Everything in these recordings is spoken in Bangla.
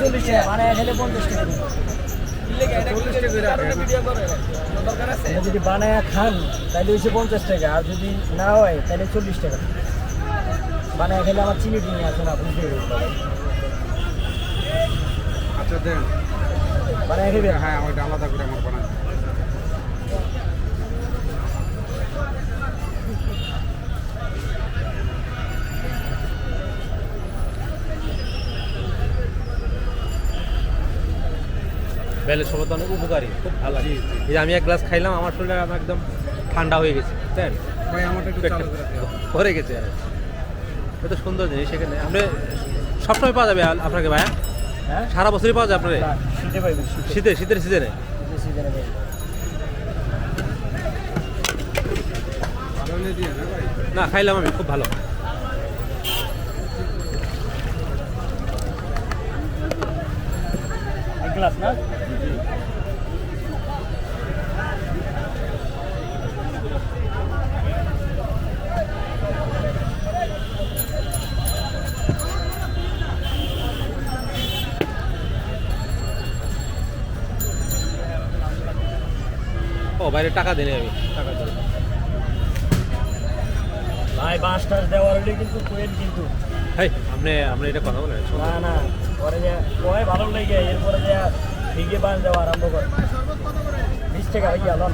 চল্লিশ। টাকা মানে হেলে পঞ্চাশ টাকা। যদি বানায় খান তাহলে হচ্ছে পঞ্চাশ টাকা। আর যদি না হয় তাহলে চল্লিশ টাকা। বানায় খেলে আমার চিনি টিনি আছে না আপনি আচ্ছা দেন। বানায় খেবে হ্যাঁ ওইটা আলাদা করে আমার বানাই শরবত তো অনেক উপকারী খুব ভালো লাগে। এই যে আমি এক গ্লাস খাইলাম আমার শরীরে আমার একদম ঠান্ডা হয়ে গেছে তাই ভাই আমারটা একটু চালু করে গেছে আর। এটা সুন্দর জিনিস সেখানে আপনি সবসময় পাওয়া যাবে আপনাকে ভাইয়া হ্যাঁ? সারা বছরই পাওয়া যায় আপনার শীতে শীতের শীতের সিজনে না খাইলাম আমি খুব ভালো। গ্লাস না? বাইরে টাকা দেনি আমি। টাকা ভাই বাস টাস দেওয়ার হলে কিন্তু কোয়েন কিন্তু। হাই আপনি আপনি এটা কথা বলেন না না পরে যে কয় ভালো লেগে এরপরে যে ভিগে বাঁশ দেওয়া আরম্ভ করে। বিশ টাকা ভাইয়া লন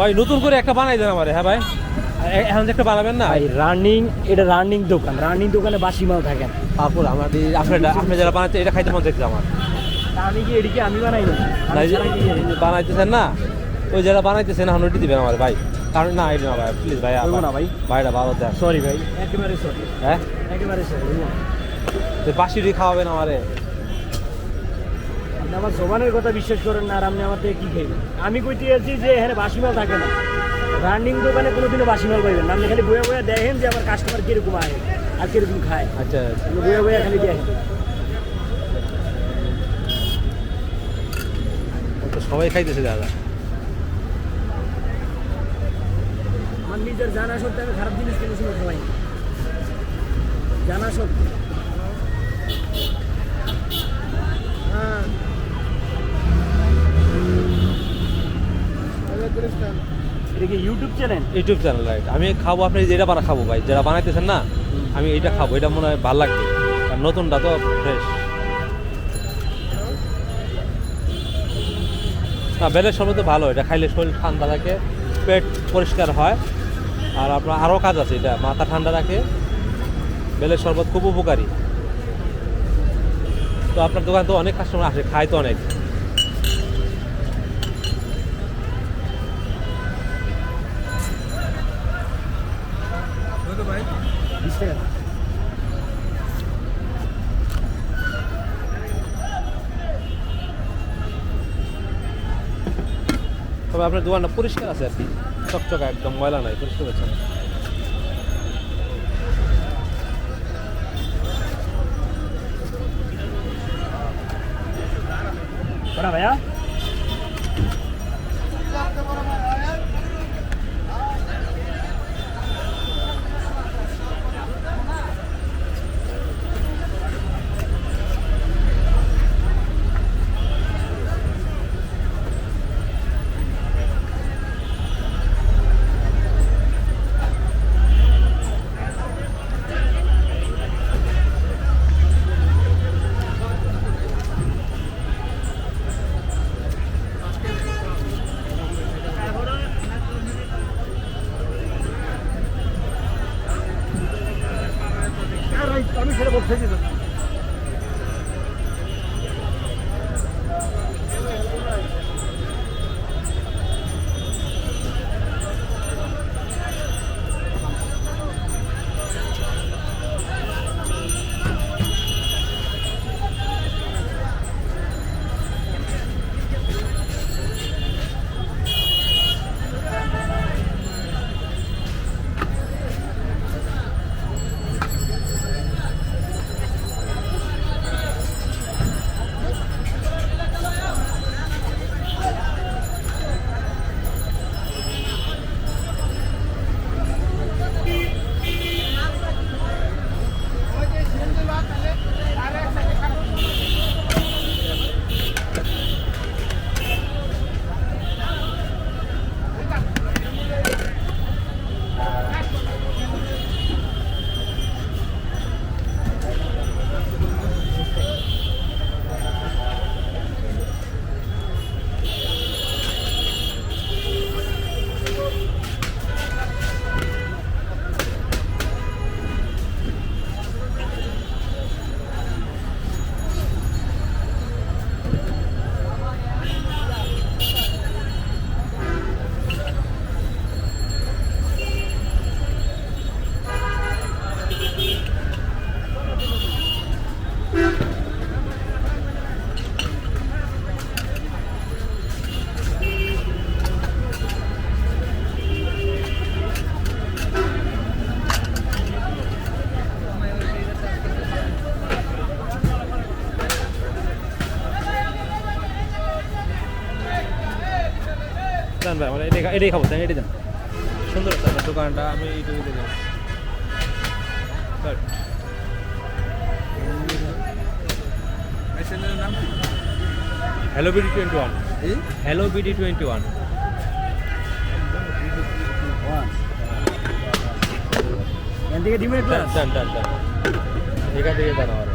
ভাই নতুন করে একটা বানাই দেন আমারে হ্যাঁ ভাই? এখন একটা বানাবেন না? ভাই রানিং এটা রানিং দোকান। রানিং দোকানে বাসি মাল থাকে। তারপর আমার এই- আপনার আপনি যারা বানাচ্ছে এটা খাইতে মন চাইছে আমার। আমি কি এদিকে আমি বানাই না বানাইতেছেন না? ওই যেটা বানাইতেছেন এখন ওইটি দিবেন আমার ভাই। কারণ না এটা না ভাই প্লিজ ভাই না ভাই। ভাইটা ভালো দেন। সরি ভাই একেবারে সরি হ্যাঁ? একেবারে সরি তো বাসিটি খাওয়াবেন আমারে। আপনি আমার জোবানের কথা বিশ্বাস করেন না আর আপনি আমার থেকে কি খাইবেন আমি কইতে আছি যে এখানে বাসি মাল থাকে না। রানিং দোকানে কোনোদিনও বাসি মাল পাইবেন না। আপনি খালি বয়ে বয়ে দেখেন যে আমার কাস্টমার কীরকম আয় আর কীরকম খায়। আচ্ছা। বয়ে বয়ে খালি দেখেন। সবাই খাইতেছে দাদা। আমার নিজের জানা সত্ত্বে আমি খারাপ জিনিস কোনো সময় খাওয়াই না। জানা সত্ত্বে হ্যাঁ। YouTube channel YouTube channel right আমি খাব, আপনি যেটা বানা খাব ভাই যেটা বানাইতেছেন না, আমি এটা খাব, এটা মনে হয় ভালো লাগবে। আর নতুনটা তো ফ্রেশ না, বেলের শরবত ভালো, এটা খাইলে শরীর ঠান্ডা থাকে, পেট পরিষ্কার হয়। আর আপনার আরও কাজ আছে, এটা মাথা ঠান্ডা রাখে, বেলের শরবত খুব উপকারী। তো আপনার দোকান তো অনেক কাস্টমার আসে, খায় তো অনেক। টাকা তবে আপনার দোকানটা পরিষ্কার আছে আর কি। চকচকা একদম ময়লা নাই পরিষ্কার আছে। কটা ভাইয়া আমি সেটা বলতে চাইছি তো। দেন ভাই আমরা এটাই খা- এটাই খাব দেন এটাই দেন সুন্দর আছে আপনার দোকানটা আমি এইটুকু হ্যালো বিডি টোয়েন্টি ওয়ান এই হ্যালো বিডি টোয়েন্টি ওয়ান এখান থেকে ডিমের ক্লাস ডান ডান ডান এখান থেকে দেন আমার